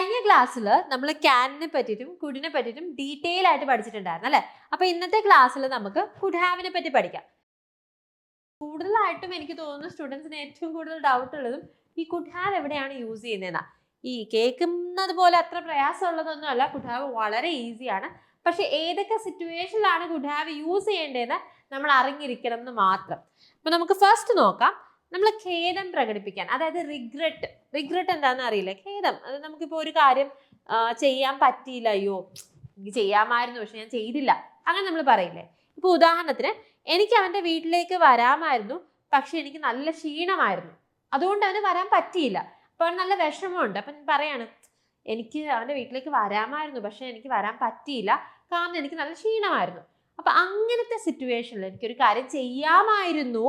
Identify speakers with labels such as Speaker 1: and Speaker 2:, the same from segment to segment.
Speaker 1: കഴിഞ്ഞ ക്ലാസ്സിൽ നമ്മൾ ക്യാനിനെ പറ്റിയിട്ടും കുഡിനെ പറ്റിയിട്ടും ഡീറ്റെയിൽ ആയിട്ട് പഠിച്ചിട്ടുണ്ടായിരുന്നു അല്ലേ? അപ്പൊ ഇന്നത്തെ ക്ലാസ്സിൽ നമുക്ക് കുഡ് ഹാവിനെ പറ്റി പഠിക്കാം. കൂടുതലായിട്ടും എനിക്ക് തോന്നുന്നു സ്റ്റുഡൻസിന് ഏറ്റവും കൂടുതൽ ഡൗട്ട് ഉള്ളതും ഈ കുഡ് ഹാവ് എവിടെയാണ് യൂസ് ചെയ്യുന്നതെന്നാ ഈ കേൾക്കുന്നത് പോലെ അത്ര കുഡ് ഹാവ് വളരെ ഈസിയാണ് പക്ഷെ ഏതൊക്കെ സിറ്റുവേഷനിലാണ് കുഡ് ഹാവ് യൂസ് ചെയ്യേണ്ടതെന്ന് നമ്മൾ അറിഞ്ഞിരിക്കണം എന്ന് മാത്രം. അപ്പൊ നമുക്ക് ഫസ്റ്റ് നോക്കാം. നമ്മൾ ഖേദം പ്രകടിപ്പിക്കാൻ അതായത് റിഗ്രറ്റ് റിഗ്രറ്റ് എന്താണെന്ന് അറിയില്ല? ഖേദം. അത് നമുക്കിപ്പോൾ ഒരു കാര്യം ചെയ്യാൻ പറ്റിയില്ല അയ്യോ എനിക്ക് ചെയ്യാമായിരുന്നു പക്ഷെ ഞാൻ ചെയ്തില്ല. അങ്ങനെ നമ്മൾ പറയില്ലേ? ഇപ്പോൾ ഉദാഹരണത്തിന് എനിക്ക് അവന്റെ വീട്ടിലേക്ക് വരാമായിരുന്നു പക്ഷെ എനിക്ക് നല്ല ക്ഷീണമായിരുന്നു. അതുകൊണ്ട് അവന് വരാൻ പറ്റിയില്ല. അപ്പോൾ അവന് നല്ല വിഷമമുണ്ട്. അപ്പം പറയാണ് എനിക്ക് അവന്റെ വീട്ടിലേക്ക് വരാമായിരുന്നു പക്ഷെ എനിക്ക് വരാൻ പറ്റിയില്ല. കാരണം എനിക്ക് നല്ല ക്ഷീണമായിരുന്നു. അപ്പം അങ്ങനത്തെ സിറ്റുവേഷനിൽ എനിക്കൊരു കാര്യം ചെയ്യാമായിരുന്നു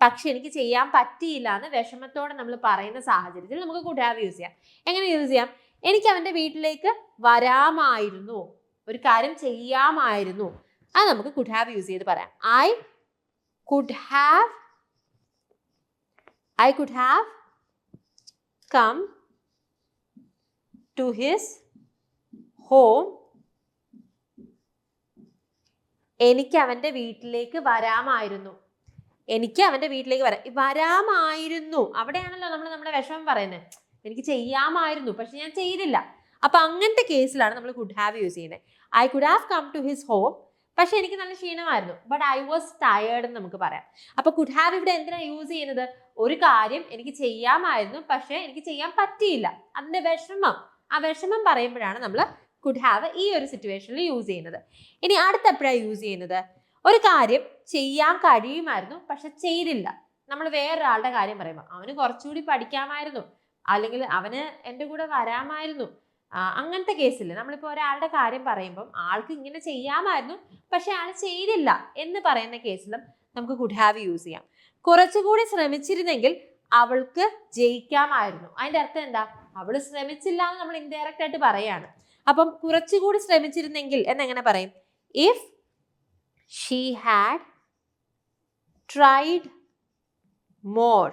Speaker 1: പക്ഷെ എനിക്ക് ചെയ്യാൻ പറ്റിയില്ല എന്ന് വിഷമത്തോടെ നമ്മൾ പറയുന്ന സാഹചര്യത്തിൽ നമുക്ക് ഹാവ് യൂസ് ചെയ്യാം. എങ്ങനെ യൂസ് ചെയ്യാം? എനിക്ക് അവന്റെ വീട്ടിലേക്ക് വരാമായിരുന്നു. ഒരു കാര്യം ചെയ്യാമായിരുന്നു. അത് നമുക്ക് കുഡ് ഹാവ് യൂസ് ചെയ്ത് പറയാം. I could have I could have come to his home എനിക്ക് അവന്റെ വീട്ടിലേക്ക് വരാമായിരുന്നു. എനിക്ക് അവന്റെ വീട്ടിലേക്ക് വരാം. വരാമായിരുന്നു. അവിടെയാണല്ലോ നമ്മൾ നമ്മുടെ വിഷമം പറയുന്നത് എനിക്ക് ചെയ്യാമായിരുന്നു പക്ഷെ ഞാൻ ചെയ്തില്ല. അപ്പൊ അങ്ങനത്തെ കേസിലാണ് നമ്മൾ കുഡ് ഹാവ് യൂസ് ചെയ്യുന്നത് I could have come to his home പക്ഷെ എനിക്ക് നല്ല ക്ഷീണമായിരുന്നു. ബട്ട് ഐ വാസ് ടയേർഡ് എന്ന് നമുക്ക് പറയാം. അപ്പൊ കുഡ് ഹാവ് ഇവിടെ എന്തിനാണ് യൂസ് ചെയ്യുന്നത്? ഒരു കാര്യം എനിക്ക് ചെയ്യാമായിരുന്നു പക്ഷെ എനിക്ക് ചെയ്യാൻ പറ്റിയില്ല. അതിന്റെ വിഷമം. ആ വിഷമം പറയുമ്പോഴാണ് നമ്മൾ കുഡ് ഹാവ് ഈ ഒരു സിറ്റുവേഷനിൽ യൂസ് ചെയ്യുന്നത്. ഇനി അടുത്ത എപ്പോഴാണ് യൂസ് ചെയ്യുന്നത്? ഒരു കാര്യം ചെയ്യാൻ കഴിയുമായിരുന്നു പക്ഷെ ചെയ്തില്ല. നമ്മൾ വേറൊരാളുടെ കാര്യം പറയുമ്പോൾ അവന് കുറച്ചുകൂടി പഠിക്കാമായിരുന്നു അല്ലെങ്കിൽ അവന് എന്റെ കൂടെ വരാമായിരുന്നു. അങ്ങനത്തെ കേസിൽ നമ്മളിപ്പോൾ ഒരാളുടെ കാര്യം പറയുമ്പം ആൾക്ക് ഇങ്ങനെ ചെയ്യാമായിരുന്നു പക്ഷെ ആൾ ചെയ്തില്ല എന്ന് പറയുന്ന കേസിലും നമുക്ക് കുഡ് ഹാവ് യൂസ് ചെയ്യാം. കുറച്ചുകൂടി ശ്രമിച്ചിരുന്നെങ്കിൽ അവൾക്ക് ജയിക്കാമായിരുന്നു. അതിന്റെ അർത്ഥം എന്താ? അവൾ ശ്രമിച്ചില്ല എന്ന് നമ്മൾ ഇൻഡയറക്റ്റ് ആയിട്ട് പറയാണ്. അപ്പം കുറച്ചുകൂടി ശ്രമിച്ചിരുന്നെങ്കിൽ എന്നെങ്ങനെ പറയും? If she had tried more.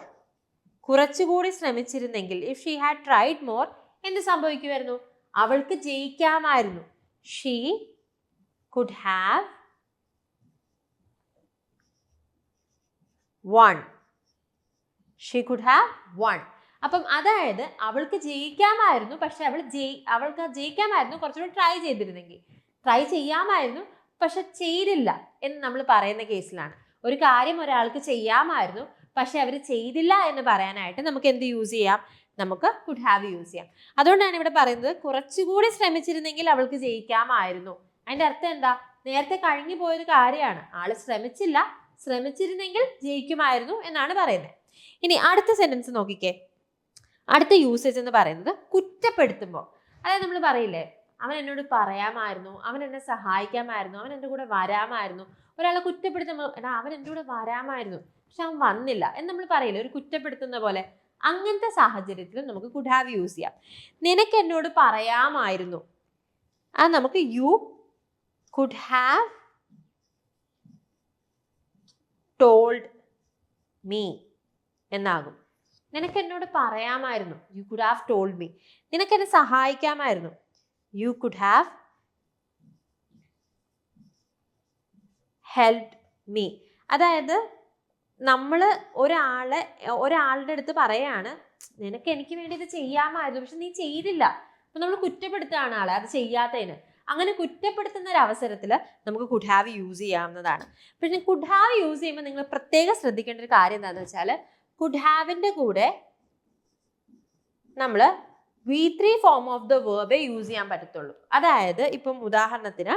Speaker 1: കുറച്ചുകൂടി ശ്രമിച്ചിരുന്നെങ്കിൽ if she had tried more എന്ത് സംഭവിക്കുമായിരുന്നു? അവൾക്ക് ജയിക്കാമായിരുന്നു. She could have won she could have won അപ്പം അതായത് അവൾക്ക് ജയിക്കാമായിരുന്നു പക്ഷെ അവൾ ജയി അവൾക്ക് ജയിക്കാമായിരുന്നു കുറച്ചുകൂടി ട്രൈ ചെയ്തിരുന്നെങ്കിൽ. ട്രൈ ചെയ്യാമായിരുന്നു പക്ഷെ ചെയ്തില്ല എന്ന് നമ്മൾ പറയുന്ന കേസിലാണ്. ഒരു കാര്യം ഒരാൾക്ക് ചെയ്യാമായിരുന്നു പക്ഷെ അവർ ചെയ്തില്ല എന്ന് പറയാനായിട്ട് നമുക്ക് എന്ത് യൂസ് ചെയ്യാം? നമുക്ക് കുഡ് ഹാവ് യൂസ് ചെയ്യാം. അതുകൊണ്ടാണ് ഇവിടെ പറയുന്നത് കുറച്ചുകൂടി ശ്രമിച്ചിരുന്നെങ്കിൽ അവൾക്ക് ജയിക്കാമായിരുന്നു. അതിന്റെ അർത്ഥം എന്താ? നേരത്തെ കഴിഞ്ഞു പോയൊരു കാര്യമാണ്. ആൾ ശ്രമിച്ചില്ല ശ്രമിച്ചിരുന്നെങ്കിൽ ജയിക്കുമായിരുന്നു എന്നാണ് പറയുന്നത്. ഇനി അടുത്ത സെന്റൻസ് നോക്കിക്കേ. അടുത്ത യൂസേജ് എന്ന് പറയുന്നത് കുറ്റപ്പെടുത്തുമ്പോൾ. അതായത് നമ്മൾ പറയില്ലേ അവൻ എന്നോട് പറയാമായിരുന്നു. അവൻ എന്നെ സഹായിക്കാമായിരുന്നു. അവൻ എന്റെ കൂടെ വരാമായിരുന്നു. ഒരാളെ കുറ്റപ്പെടുത്തുമ്പോൾ എടാ അവൻ എന്റെ കൂടെ വരാമായിരുന്നു. പക്ഷെ അവൻ വന്നില്ല. എന്ന് നമ്മൾ പറയില്ല? ഒരു കുറ്റപ്പെടുത്തുന്ന പോലെ. അങ്ങനത്തെ സാഹചര്യത്തിൽ നമുക്ക് കുഡ് ഹാവ് യൂസ് ചെയ്യാം. നിനക്ക് എന്നോട് പറയാമായിരുന്നു. അത് നമുക്ക് you could have told me എന്നാകും. നിനക്ക് എന്നോട് പറയാമായിരുന്നു. You could have told me നിനക്ക് എന്നെ സഹായിക്കാമായിരുന്നു. You could have help me അതായത് നമ്മൾ ഒരാളെ ഒരാളുടെ അടുത്ത് പറയാണ് നിനക്ക് എനിക്ക് വേണ്ടി ഇത് ചെയ്യാമായിരുന്നു പക്ഷെ നീ ചെയ്തില്ല. അപ്പൊ നമ്മൾ കുറ്റപ്പെടുത്തുകയാണ് ആളെ അത് ചെയ്യാത്തതിന്. അങ്ങനെ കുറ്റപ്പെടുത്തുന്ന ഒരു അവസരത്തിൽ നമുക്ക് കുഡ് ഹാവ് യൂസ് ചെയ്യാവുന്നതാണ്. പക്ഷെ കുഡ് ഹാവ് യൂസ് ചെയ്യുമ്പോൾ നിങ്ങൾ പ്രത്യേകം ശ്രദ്ധിക്കേണ്ട ഒരു കാര്യം എന്താണെന്ന് വെച്ചാൽ കുഡ് ഹാവിന്റെ കൂടെ നമ്മൾ V three form of the വേർബേ use ചെയ്യാൻ പറ്റത്തുള്ളൂ. അതായത് ഇപ്പം ഉദാഹരണത്തിന്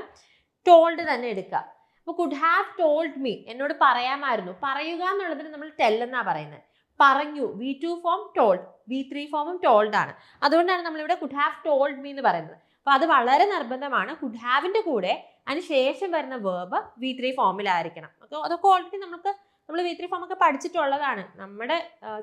Speaker 1: ടോൾഡ് തന്നെ എടുക്കുക. അപ്പോൾ കുഡ് ഹാവ് ടോൾഡ് മീ എന്നോട് പറയാമായിരുന്നു. പറയുക എന്നുള്ളതിന് നമ്മൾ ടെൽ എന്നാ പറയുന്നത്. പറഞ്ഞു. V two form told V three ഫോമും ടോൾഡ് ആണ്. അതുകൊണ്ടാണ് നമ്മളിവിടെ കുഡ് ഹാവ് ടോൾഡ് മീ എന്ന് പറയുന്നത്. അപ്പോൾ അത് വളരെ നിർബന്ധമാണ്. കുഡ് ഹാവിന്റെ കൂടെ അതിന് ശേഷം വരുന്ന വേർബ് വി ത്രീ ഫോമിലായിരിക്കണം അപ്പോൾ അതൊക്കെ ഓൾറെഡി നമുക്ക് നമ്മൾ വി ത്രീ ഫോം ഒക്കെ പഠിച്ചിട്ടുള്ളതാണ്. നമ്മുടെ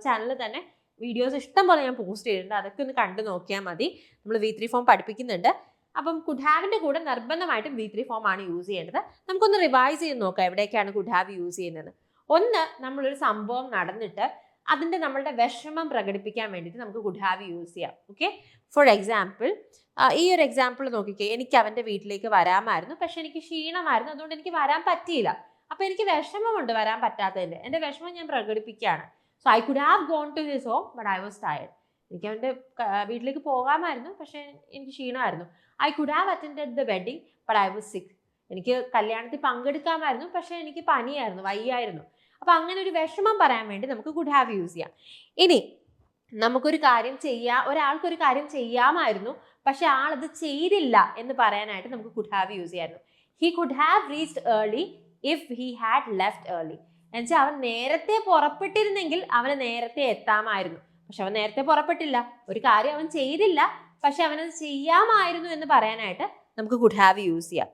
Speaker 1: ചാനലിൽ തന്നെ വീഡിയോസ് ഇഷ്ടം പോലെ ഞാൻ പോസ്റ്റ് ചെയ്തിട്ടുണ്ട്. അതൊക്കെ ഒന്ന് കണ്ടു നോക്കിയാൽ മതി. നമ്മൾ വി ത്രീ ഫോം പഠിപ്പിക്കുന്നുണ്ട്. അപ്പം കുഡ് ഹാവിന്റെ കൂടെ നിർബന്ധമായിട്ടും വി ത്രീ ഫോം ആണ് യൂസ് ചെയ്യേണ്ടത്. നമുക്കൊന്ന് റിവൈസ് ചെയ്ത് നോക്കാം എവിടെയൊക്കെയാണ് കുഡ് ഹാവ് യൂസ് ചെയ്യുന്നത്. ഒന്ന് നമ്മളൊരു സംഭവം നടന്നിട്ട് അതിന്റെ നമ്മളുടെ വിഷമം പ്രകടിപ്പിക്കാൻ വേണ്ടിയിട്ട് നമുക്ക് കുഡ്ഹാവ് യൂസ് ചെയ്യാം. ഓക്കെ ഫോർ എക്സാമ്പിൾ ഈ ഒരു എക്സാമ്പിൾ നോക്കിക്കേ. എനിക്ക് അവന്റെ വീട്ടിലേക്ക് വരാമായിരുന്നു. പക്ഷെ എനിക്ക് ക്ഷീണമായിരുന്നു. അതുകൊണ്ട് എനിക്ക് വരാൻ പറ്റിയില്ല. അപ്പോൾ എനിക്ക് വിഷമമുണ്ട് വരാൻ പറ്റാത്തതിന്റെ എന്റെ വിഷമം ഞാൻ പ്രകടിപ്പിക്കുകയാണ്. So I could have gone to his home but I was tired എനിക്ക് അവന്റെ വീട്ടിലേക്ക് പോകാമായിരുന്നു പക്ഷേ എനിക്ക് ക്ഷീണമായിരുന്നു. I could have attend the wedding but I was sick എനിക്ക് കല്യാണത്തിൽ പങ്കെടുക്കാമായിരുന്നു പക്ഷേ എനിക്ക് പനിയായിരുന്നു വയ്യായിരുന്നു. അപ്പോൾ അങ്ങനെ ഒരു വിഷമം പറയാൻ വേണ്ടി നമുക്ക് ഗുഡ് ഹാവ് യൂസ് ചെയ്യാം. ഇനി നമുക്കൊരു കാര്യം ചെയ്യാ ഒരാൾക്കൊരു കാര്യം ചെയ്യാമായിരുന്നു പക്ഷെ ആളത് ചെയ്തില്ല എന്ന് പറയാനായിട്ട് നമുക്ക് കുഡ് ഹാവ് യൂസ് ചെയ്യായിരുന്നു he could have reached early if he had left early എന്നുവെച്ചാൽ അവൻ നേരത്തെ പുറപ്പെട്ടിരുന്നെങ്കിൽ അവന് നേരത്തെ എത്താമായിരുന്നു. പക്ഷെ അവൻ നേരത്തെ പുറപ്പെട്ടില്ല. ഒരു കാര്യം അവൻ ചെയ്തില്ല. പക്ഷെ അവനത് ചെയ്യാമായിരുന്നു എന്ന് പറയാനായിട്ട് നമുക്ക് കുഠാവ് യൂസ് ചെയ്യാം.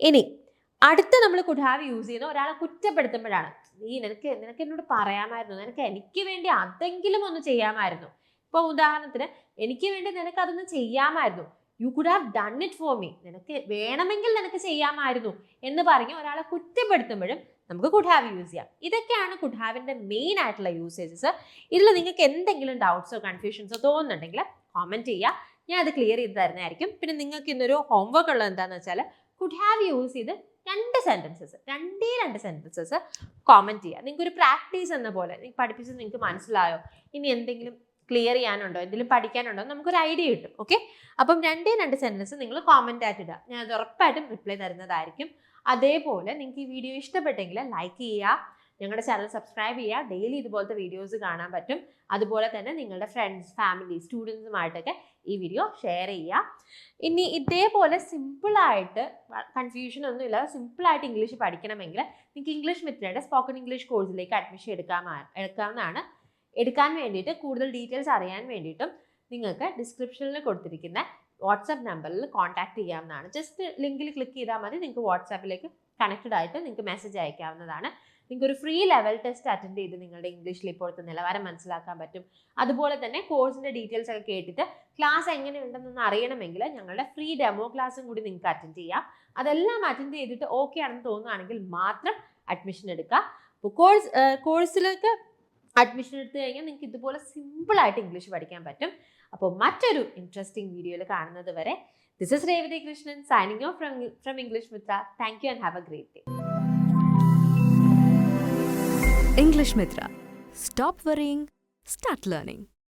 Speaker 1: ഇനി അടുത്ത നമ്മൾ കുഠാവ് യൂസ് ചെയ്യുന്ന ഒരാളെ കുറ്റപ്പെടുത്തുമ്പോഴാണ്. നീ നിനക്ക് നിനക്ക് എന്നോട് പറയാമായിരുന്നു. നിനക്ക് എനിക്ക് വേണ്ടി അതെങ്കിലും ഒന്ന് ചെയ്യാമായിരുന്നു. ഇപ്പോൾ ഉദാഹരണത്തിന് എനിക്ക് വേണ്ടി നിനക്ക് അതൊന്ന് ചെയ്യാമായിരുന്നു. You could have done it for me നിനക്ക് വേണമെങ്കിൽ നിനക്ക് ചെയ്യാമായിരുന്നു എന്ന് പറഞ്ഞ് ഒരാളെ കുറ്റപ്പെടുത്തുമ്പോഴും നമുക്ക് കുഡ് ഹാവ് യൂസ് ചെയ്യാം. ഇതൊക്കെയാണ് കുഡ് ഹാവിന്റെ മെയിൻ ആയിട്ടുള്ള യൂസേജസ് ഇതിൽ നിങ്ങൾക്ക് എന്തെങ്കിലും ഡൗട്ട്സോ കൺഫ്യൂഷൻസോ തോന്നുന്നുണ്ടെങ്കിൽ കോമെന്റ് ചെയ്യുക ഞാൻ അത് ക്ലിയർ ചെയ്ത് തരുന്നതായിരിക്കും. പിന്നെ നിങ്ങൾക്ക് ഇന്നൊരു ഹോംവർക്ക് ഉള്ളത് എന്താണെന്ന് വെച്ചാൽ കുഡ് ഹാവ് യൂസ് ചെയ്ത് രണ്ട് സെന്റൻസസ് രണ്ടേ രണ്ട് സെന്റൻസസ് കോമന്റ് ചെയ്യുക നിങ്ങൾക്ക് ഒരു പ്രാക്ടീസ് എന്ന പോലെ നിങ്ങൾക്ക് പഠിപ്പിച്ചത് നിങ്ങൾക്ക് മനസ്സിലായോ? ഇനി എന്തെങ്കിലും ക്ലിയർ ചെയ്യാനുണ്ടോ? എന്തെങ്കിലും പഠിക്കാനുണ്ടോ? നമുക്കൊരു ഐഡിയ കിട്ടും. ഓക്കെ അപ്പം രണ്ടേ രണ്ട് സെന്റൻസ് നിങ്ങൾ കോമന്റ് ആയിട്ട് ഇടുക. ഞാൻ അത് ഉറപ്പായിട്ടും റിപ്ലൈ തരുന്നതായിരിക്കും. അതേപോലെ നിങ്ങൾക്ക് ഈ വീഡിയോ ഇഷ്ടപ്പെട്ടെങ്കിൽ ലൈക്ക് ചെയ്യുക ഞങ്ങളുടെ ചാനൽ സബ്സ്ക്രൈബ് ചെയ്യുക ഡെയിലി ഇതുപോലത്തെ വീഡിയോസ് കാണാൻ പറ്റും. അതുപോലെ തന്നെ നിങ്ങളുടെ ഫ്രണ്ട്സ് ഫാമിലി സ്റ്റുഡൻസുമായിട്ടൊക്കെ ഈ വീഡിയോ ഷെയർ ചെയ്യുക. ഇനി ഇതേപോലെ സിമ്പിളായിട്ട് കൺഫ്യൂഷൻ ഒന്നും ഇല്ലാതെ സിമ്പിളായിട്ട് ഇംഗ്ലീഷ് പഠിക്കണമെങ്കിൽ നിങ്ങൾക്ക് ഇംഗ്ലീഷ് മിത്രയുടെ സ്പോക്കൺ ഇംഗ്ലീഷ് കോഴ്സിലേക്ക് അഡ്മിഷൻ എടുക്കാമാ എടുക്കാവുന്നതാണ്. എടുക്കാൻ വേണ്ടിയിട്ട് കൂടുതൽ ഡീറ്റെയിൽസ് അറിയാൻ വേണ്ടിയിട്ടും നിങ്ങൾക്ക് ഡിസ്ക്രിപ്ഷനിൽ കൊടുത്തിരിക്കുന്ന വാട്സാപ്പ് നമ്പറിൽ കോൺടാക്ട് ചെയ്യാവുന്നതാണ്. ജസ്റ്റ് ലിങ്കിൽ ക്ലിക്ക് ചെയ്താൽ മതി. നിങ്ങൾക്ക് വാട്സാപ്പിലേക്ക് കണക്റ്റഡ് ആയിട്ട് നിങ്ങൾക്ക് മെസ്സേജ് അയക്കാവുന്നതാണ്. നിങ്ങൾക്ക് ഒരു ഫ്രീ ലെവൽ ടെസ്റ്റ് അറ്റൻഡ് ചെയ്ത് നിങ്ങളുടെ ഇംഗ്ലീഷിൽ ഇപ്പോഴത്തെ നിലവാരം മനസ്സിലാക്കാൻ പറ്റും. അതുപോലെ തന്നെ കോഴ്സിന്റെ ഡീറ്റെയിൽസ് ഒക്കെ കേട്ടിട്ട് ക്ലാസ് എങ്ങനെയുണ്ടെന്നൊന്ന് അറിയണമെങ്കിൽ ഞങ്ങളുടെ ഫ്രീ ഡെമോ ക്ലാസ്സും കൂടി നിങ്ങൾക്ക് അറ്റൻഡ് ചെയ്യാം. അതെല്ലാം അറ്റൻഡ് ചെയ്തിട്ട് ഓക്കെ ആണെന്ന് തോന്നുകയാണെങ്കിൽ മാത്രം അഡ്മിഷൻ എടുക്കുക. അപ്പോൾ കോഴ്സ് കോഴ്സിലേക്ക് അഡ്മിഷൻ എടുത്തു കഴിഞ്ഞാൽ നിങ്ങൾക്ക് ഇതുപോലെ സിമ്പിളായിട്ട് ഇംഗ്ലീഷ് പഠിക്കാൻ പറ്റും. അപ്പോൾ മറ്റൊരു ഇൻട്രസ്റ്റിംഗ് വീഡിയോയിൽ കാണുന്നത് വരെ this is Revathi Krishnan signing off from from English Mitra thank you and have a great day
Speaker 2: English Mitra stop worrying, start learning.